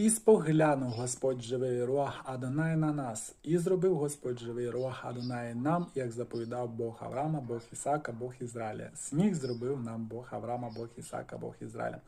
І споглянув Господь живий руах Адонай на нас, і зробив Господь живий руах Адонай нам, як заповідав Бог Авраама, Бог Ісака, Бог Ізраїля. Сміх зробив нам Бог Авраама, Бог Ісака, Бог Ізраїля.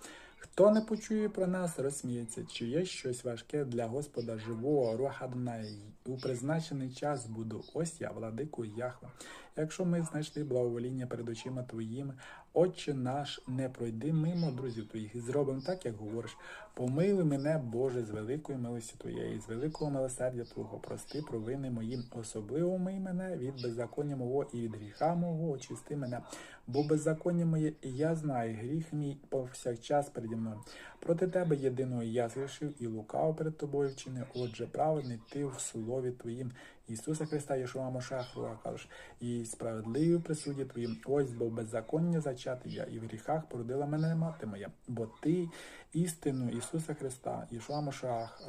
Хто не почує про нас, розсміється, чи є щось важке для Господа живого руах Адонай. У призначений час буду. Ось я, владику Яхва. Якщо ми знайшли благовоління перед очима твоїми, Отче наш, не пройди мимо друзів твоїх і зробимо так, як говориш. Помилуй мене, Боже, з великої милості твоєї, з великого милосердя Твого, прости провини мої, особливо мий мене від беззаконня мого і від гріха мого, очисти мене. Бо беззаконня моє, і я знаю, гріх мій повсякчас переді мною. Проти тебе єдиного я згрішив і лукав перед тобою вчинив. Отже, праведний ти в слові твоїм. Ісуса Христа, Єшуа Машахруа, кажеш, і справедливі присуді твоїм. Ось бо беззаконня зачатий я, і в гріхах породила мене мати моя. Бо ти істину Ісуса Христа, Єшуа Машах,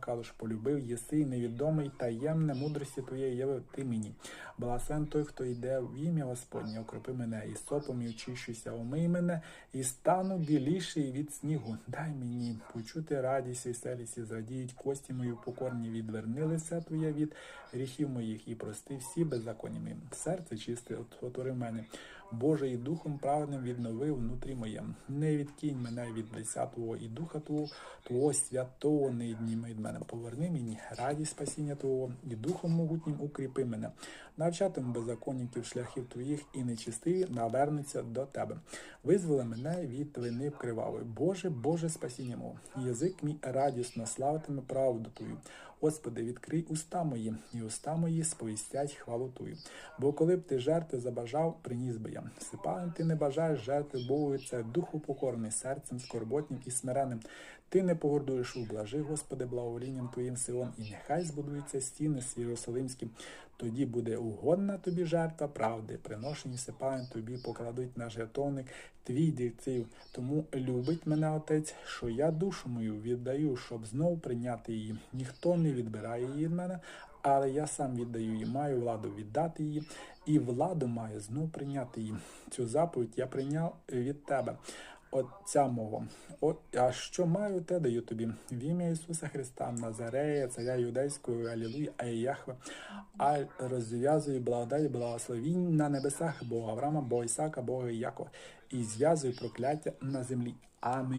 кажеш, полюбив, єси невідомий, таємне мудрості твоєї явив ти мені. Благословен той, хто йде в ім'я Господнє, окропи мене, і сопом і очищуйся, омий мене, і стану біліший від снігу. Дай мені почути радість, веселість, і зрадіють кості мої покорні, відверни лице твоє від гріхів моїх, і прости всі беззаконні мої. Серце чисте отвори мене. Боже, і духом праведним віднови внутрі моєм. Не відкинь мене від лиця Твого і духа Твого, Твого святого не відніми від мене. Поверни мені радість спасіння Твого, і духом могутнім укріпи мене. Навчатиму беззаконників шляхів Твоїх і нечистиві навернуться до Тебе. Визволи мене від вини кривавої. Боже, Боже, спасіння мого. Язик мій радісно славитиме правду Твою. Господи, відкрий уста мої, і уста мої сповістять хвалу Твою. Бо коли б ти жертви забажав, приніс би я. Сипалим ти не бажаєш жертви Богу, це духу покорний, серцем скорботнім і смиренним. Ти не погордуєш у блажи, Господи, благоволінням Твоїм силом, і нехай збудуються стіни з Єрусалимські. Тоді буде угодна тобі жертва правди, приношені сипаєм тобі покладуть на жертовник твій дівців. Тому любить мене отець, що я душу мою віддаю, щоб знов прийняти її. Ніхто не відбирає її від мене, але я сам віддаю її, маю владу віддати її, і владу маю знов прийняти її. Цю заповідь я прийняв від тебе. Отця мого, О, а що маю, те даю тобі в ім'я Ісуса Христа, Назарея, царя юдейського, Алілуя, а Яхве, а розв'язую благодать, благословінь на небесах Бога Авраама, Бога Ісака, Бога Якова, і зв'язую прокляття на землі. Амінь.